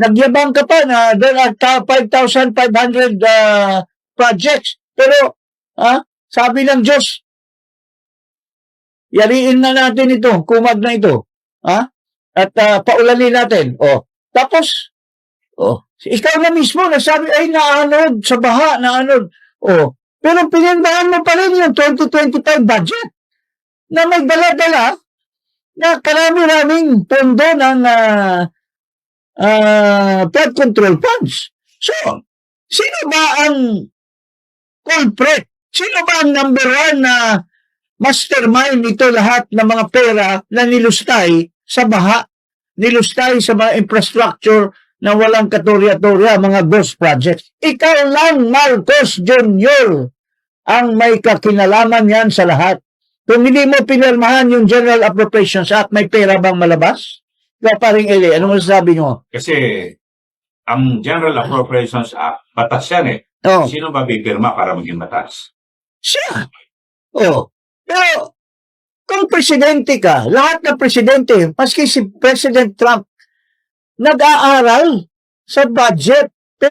Nagyabang ka pa na there are ta- 5,500 uh, projects. Pero, ah, sabi ng Diyos, yariin na natin ito, kumag na ito. Ha? At ah, paulanin natin. O, tapos, o, ikaw na mismo nasabi, ay naanod sa baha, naanod. O, pero pinundahan mo pa rin yung 2025 budget na may dala-dala na karami-raming pondo ng ah, ah, flood control funds. So, sino ba ang culprit? Sino ba ang number one na mastermind nito lahat ng mga pera na nilustay sa baha, nilustay sa mga infrastructure na walang katorya-torya, mga ghost projects. Ikaw lang, Marcos Jr., ang may kakinalaman yan sa lahat. Kung hindi mo pinirmahan yung General Appropriations Act, may pera bang malabas? Ikaw paring Eli, ano mo sabi nyo? Kasi ang General Appropriations Act, batas yan eh. Oh, Sino ba bibirma para maging batas? siya. Oh. Pero, kung presidente ka, lahat ng presidente, maski si President Trump, nag-aaral sa budget